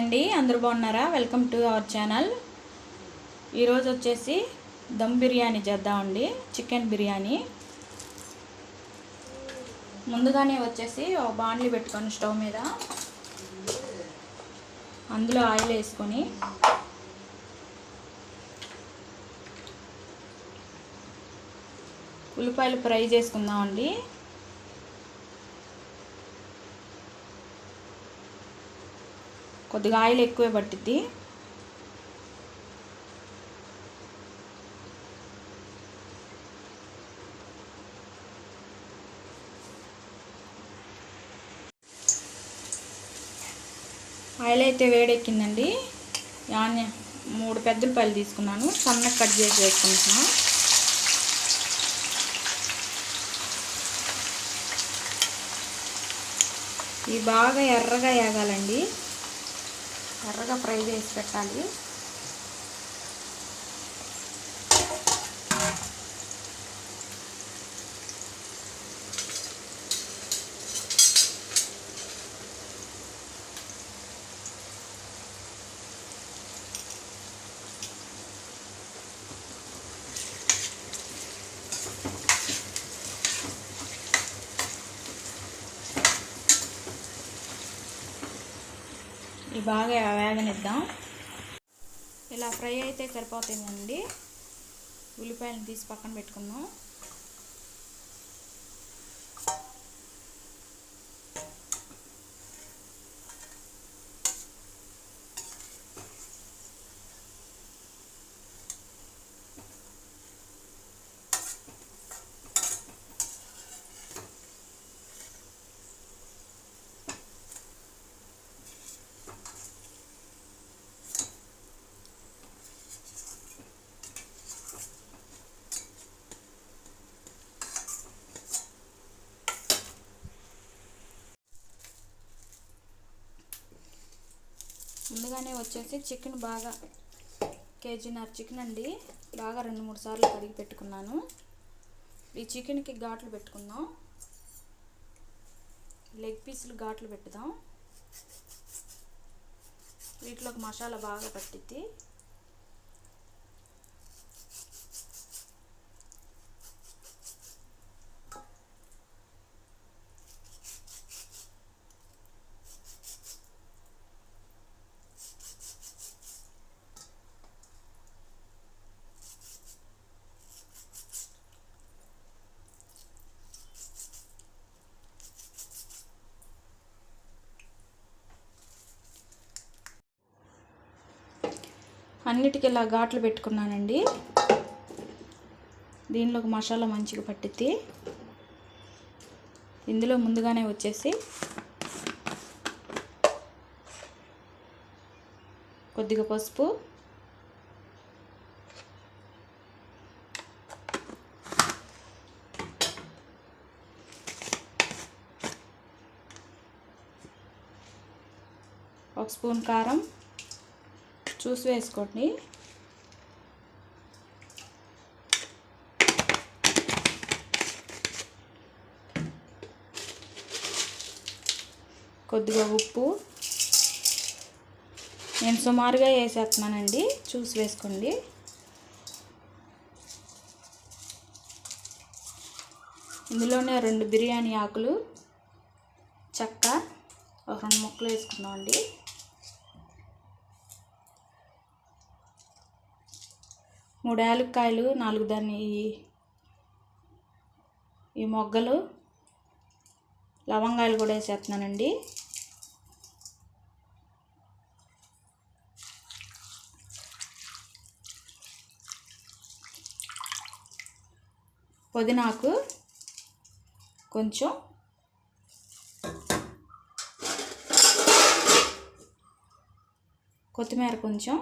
అండి అందరూ బాగున్నారా? వెల్కమ్ టు అవర్ ఛానల్ ఈరోజు వచ్చేసి దమ్ బిర్యానీ చేద్దామండి చికెన్ బిర్యానీ. ముందుగానే వచ్చేసి ఒక బాండ్లీ పెట్టుకొని స్టవ్ మీద అందులో ఆయిల్ వేసుకొని ఉల్లిపాయలు ఫ్రై చేసుకుందామండి. కొద్దిగా ఆయిల్ ఎక్కువే పట్టిద్ది. ఆయిల్ అయితే వేడెక్కిందండి. యాన్య మూడు పెద్దలు పల్లి తీసుకున్నాను. సన్నగా కట్ చేసి వేసుకుంటున్నాను ఇవి బాగా ఎర్రగా వేగాలండి ఎర్రగా ఫ్రై చేసి పెట్టాలి. ఇవి బాగా వేగనిద్దాం. ఇలా ఫ్రై అయితే సరిపోతుందండి. ఉల్లిపాయలను తీసి పక్కన పెట్టుకుందాం. ముందుగానే వచ్చేసి చికెన్ బాగా కేజీన్నర చికెన్ అండి. బాగా రెండు మూడు సార్లు కడిగి పెట్టుకున్నాను. ఈ చికెన్కి ఘాట్లు పెట్టుకుందాం. లెగ్ పీసులు ఘాట్లు పెట్టుదాం. వీటిలోకి మసాలా బాగా పట్టిద్ది. అన్నిటికీ ఇలా ఘాట్లు పెట్టుకున్నానండి. దీనిలోకి మసాలా మంచిగా పట్టిద్ది. ఇందులో ముందుగానే వచ్చేసి కొద్దిగా పసుపు ఒక స్పూన్ కారం చూసి వేసుకోండి. కొద్దిగా ఉప్పు. నేను సుమారుగా వేసేస్తున్నానండి. చూసి వేసుకోండి. ఇందులోనే రెండు బిర్యానీ ఆకులు చెక్క ఒక రెండు ముక్కలు వేసుకున్నామండి మూడు యాలక్కాయలు నాలుగు దాన్ని ఈ మొగ్గలు లవంగాయలు కూడా వేసేస్తున్నానండి. పుదీనాకు కొంచెం కొత్తిమీర కొంచెం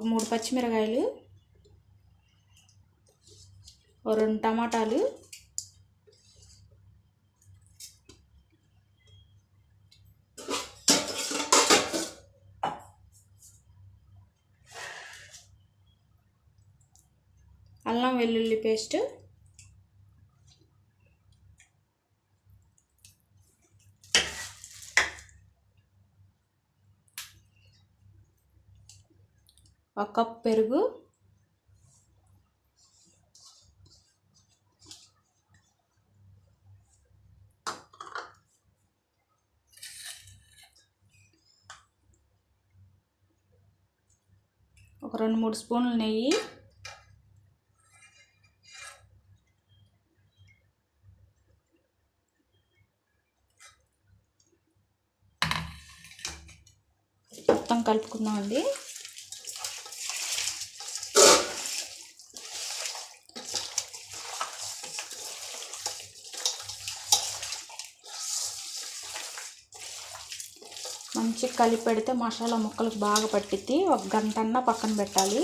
ఒక మూడు పచ్చిమిరకాయలు రెండు టమాటాలు అల్లం వెల్లుల్లి పేస్ట్ ఒక కప్ పెరుగు. ఒక రెండు మూడు స్పూన్లు నెయ్యి. మొత్తం కలుపుకుందామండి. మంచిగా కలిపి పెడితే మసాలా ముక్కలకు బాగా పట్టిద్ది. ఒక గంట అన్నా పక్కన పెట్టాలి.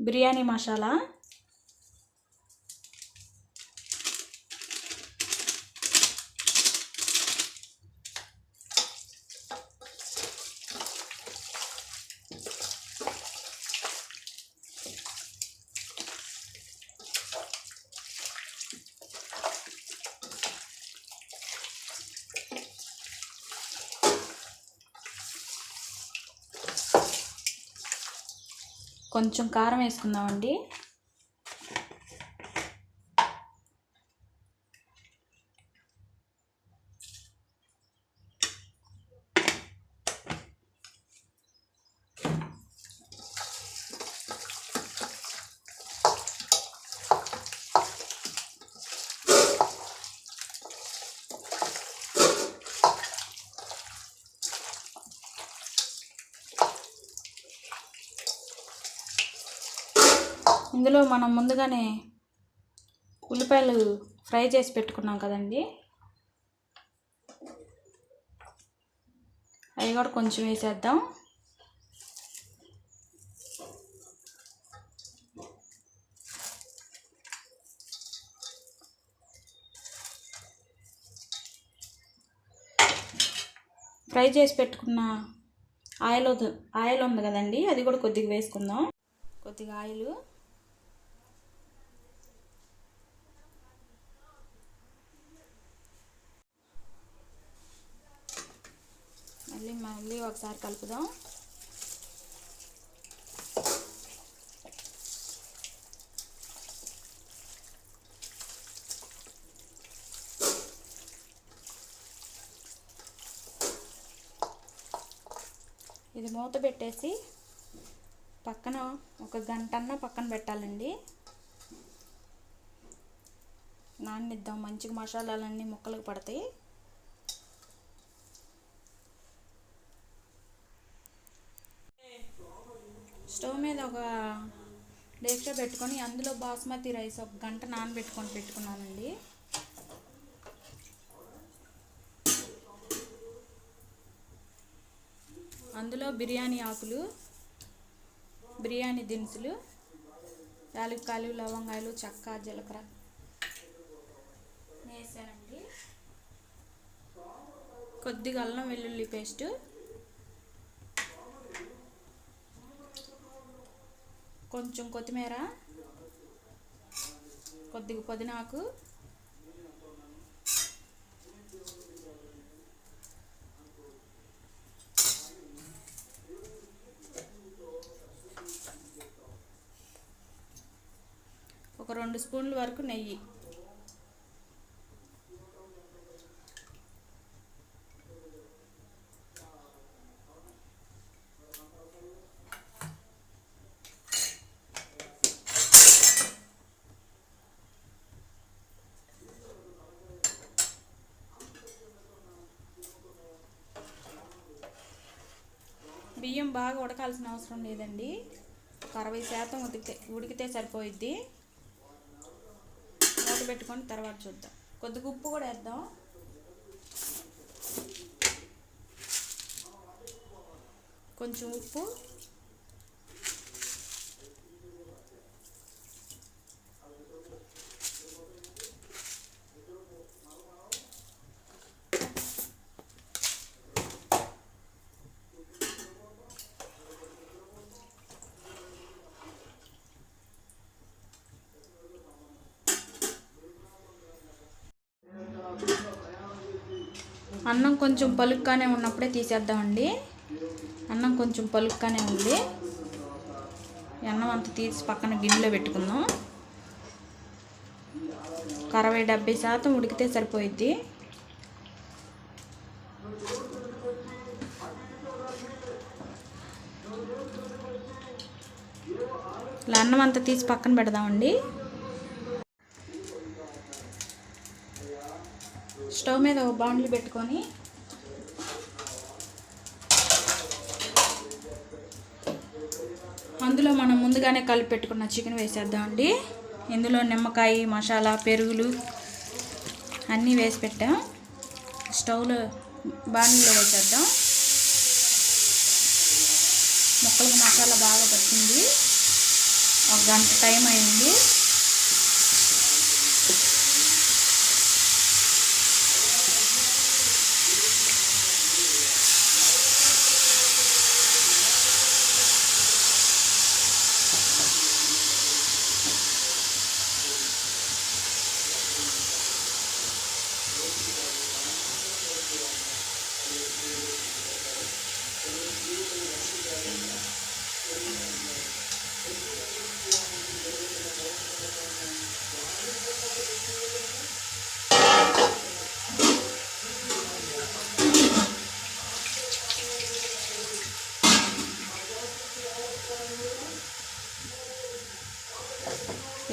బిర్యానీ మసాలా. కొంచెం కారం వేసుకుందామండి. ఇందులో మనం ముందుగానే ఉల్లిపాయలు ఫ్రై చేసి పెట్టుకున్నాం కదండి. అవి కూడా కొంచెం వేసేద్దాం. ఫ్రై చేసి పెట్టుకున్న ఆయిల్ ఆయిల్ ఉంది కదండి అది కూడా కొద్దిగా వేసుకుందాం. కొద్దిగా ఆయిల్. మళ్ళీ ఒకసారి కలుపుదాం. ఇది మూత పెట్టేసి పక్కన ఒక గంటన్నా పక్కన పెట్టాలండి. నాననిద్దాం మంచిగా మసాలాలన్నీ ముక్కలకు పడతాయి స్టవ్ మీద ఒక డేక్షా పెట్టుకొని అందులో బాస్మతి రైస్ ఒక గంట నానబెట్టుకొని పెట్టుకున్నానండి. అందులో బిర్యానీ ఆకులు బిర్యానీ దినుసులు యాలక్కాయలు లవంగాయలు చెక్క జీలకర్ర వేసానండి కొద్దిగా అల్లం వెల్లుల్లి పేస్టు కొంచెం కొత్తిమీర కొద్దిగా పుదీనాకు ఒక రెండు స్పూన్ల వరకు నెయ్యి. బియ్యం బాగా ఉడకాల్సిన అవసరం లేదండి. ఒక అరవై శాతం ఉడికితే ఉడికితే సరిపోయిద్ది. మూత పెట్టుకొని తర్వాత చూద్దాం. కొద్దిగా ఉప్పు కూడా వేద్దాం. కొంచెం ఉప్పు. అన్నం కొంచెం పలుక్కానే ఉన్నప్పుడే తీసేద్దామండి. అన్నం కొంచెం పలుక్కానే ఉంది. అన్నం అంతా తీసి పక్కన గిన్నెలో పెట్టుకుందాం. అరవై డెబ్బై శాతం ఉడికితే సరిపోయిద్ది. ఇలా అన్నం అంతా తీసి పక్కన పెడదామండి. స్టవ్ మీద ఒక బాండ్లు పెట్టుకొని అందులో మనం ముందుగానే కలిపి పెట్టుకున్న చికెన్ వేసేద్దామండి ఇందులో నిమ్మకాయ మసాలా పెరుగులు అన్నీ వేసి పెట్టాం. స్టవ్లో బాండ్లో వేసేద్దాం. ముక్కలకు మసాలా బాగా పట్టింది. ఒక గంట టైం అయింది.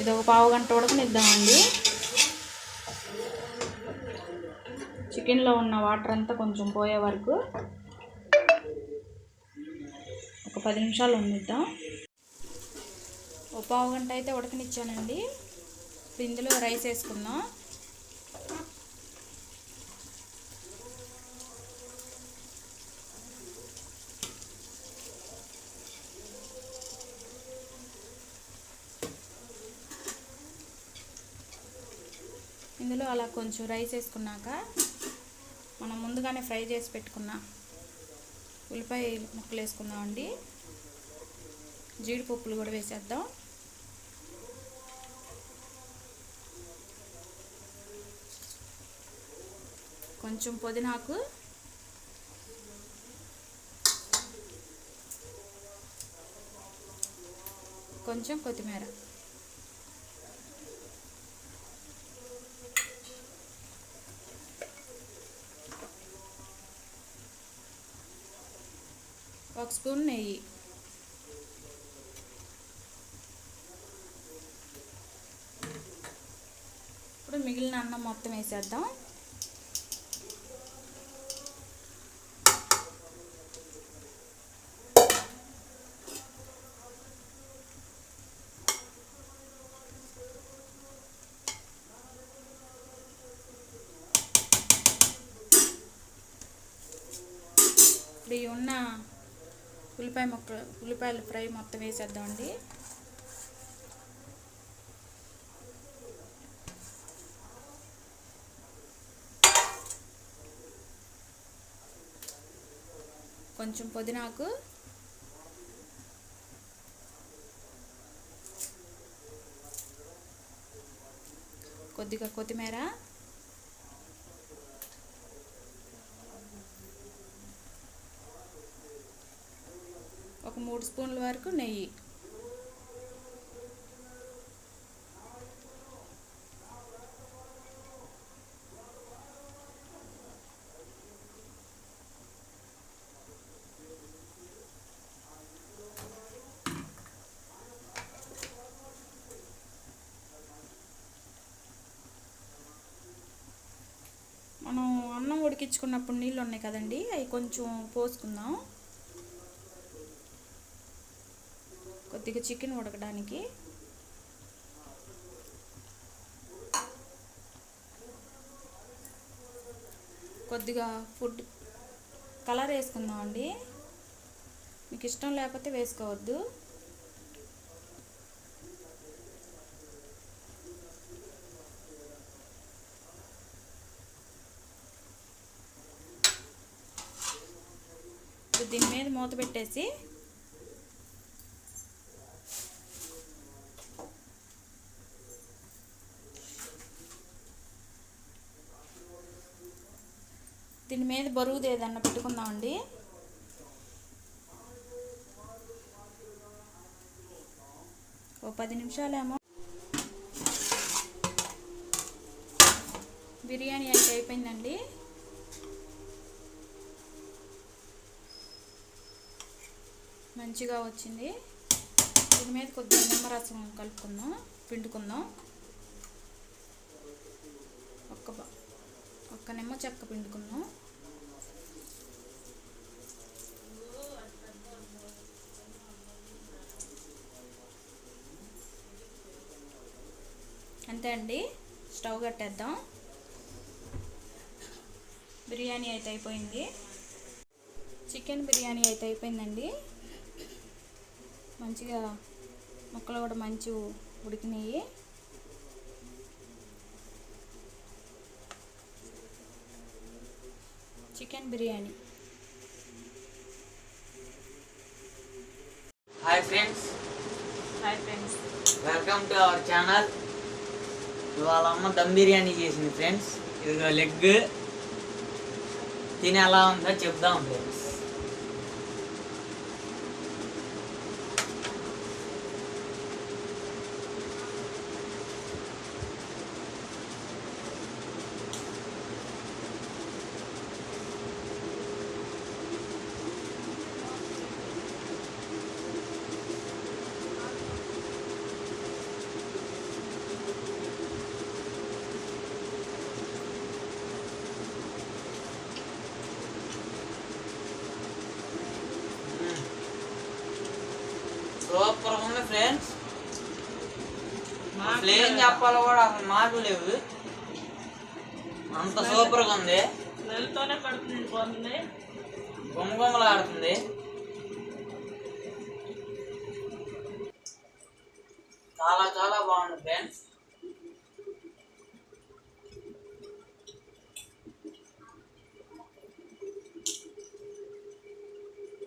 ఇది ఒక పావు గంట ఉడకనిద్దామండి. చికెన్లో ఉన్న వాటర్ అంతా కొంచెం పోయే వరకు ఒక పది నిమిషాలు ఉండిద్దాం. ఒక పావు గంట అయితే ఉడకనిచ్చానండి. ఇందులో రైస్ వేసుకుందాం. ఇందులో అలా కొంచెం రైస్ వేసుకున్నాక మనం ముందుగానే ఫ్రై చేసి పెట్టుకున్న ఉల్లిపాయ ముక్కలు వేసుకుందామండి జీడిపప్పులు కూడా వేసేద్దాం. కొంచెం పుదీనాకు కొంచెం కొత్తిమీర. ఒక స్పూన్ నెయ్యి ఇప్పుడు మిగిలిన అన్నం మొత్తం వేసేద్దాం ఇప్పుడు ఈ ఉన్న ఉల్లిపాయ ముక్క ఉల్లిపాయల ఫ్రై మొత్తం వేసేద్దామండి. కొంచెం పుదీనాకు కొద్దిగా కొత్తిమీర మూడు స్పూన్ల వరకు నెయ్యి. మనం అన్నం ఉడికించుకున్నప్పుడు నీళ్ళు ఉన్నాయి కదండి అవి కొంచెం పోసుకుందాం. కొద్దిగా చికెన్ ఉడకడానికి. కొద్దిగా ఫుడ్ కలర్ వేసుకుందాం అండి. మీకు ఇష్టం లేకపోతే వేసుకోవద్దు. దీని మీద మూత పెట్టేసి దీని మీద బరువుది ఏదన్నా పెట్టుకుందామండి. ఓ పది నిమిషాలేమో. బిర్యానీ అయితే అయిపోయిందండి. మంచిగా వచ్చింది. దీని మీద కొద్దిగా నిమ్మరసం కలుపుకుందాం పిండుకుందాం. ఒక్క ఒక్క నిమ్మ చెక్క పిండుకుందాం. అంతే అండి. స్టవ్ కట్టేద్దాం. బిర్యానీ అయితే అయిపోయింది. చికెన్ బిర్యానీ అయితే అయిపోయిందండి. మంచిగా ముక్కలు కూడా మంచి ఉడికినాయి. Chicken biryani. Hi friends hi friends welcome to our channel ఇవాళ అమ్మ దమ్ బిర్యానీ చేసింది ఫ్రెండ్స్ ఇదిగో లెగ్. తిని ఎలా ఉందో చెప్దాం ఫ్రెండ్స్ సూపర్ ఉంది ఫ్రెండ్స్ అసలు ఏం చెప్పాలో కూడా అసలు మాటలు లేవు. అంత సూపర్గా ఉంది. నెలతోనే కడుపు నిండిపోతుంది గుమగుమలాడుతుంది చాలా చాలా బాగుంది ఫ్రెండ్స్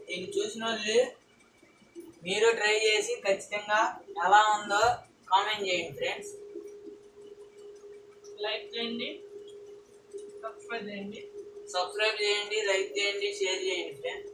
దీన్ని చూసిన వాళ్ళు మీరు ట్రై చేసి ఖచ్చితంగా ఎలా ఉందో కామెంట్ చేయండి ఫ్రెండ్స్ లైక్ చేయండి. సబ్స్క్రైబ్ చేయండి. సబ్స్క్రైబ్ చేయండి లైక్ చేయండి షేర్ చేయండి ఫ్రెండ్స్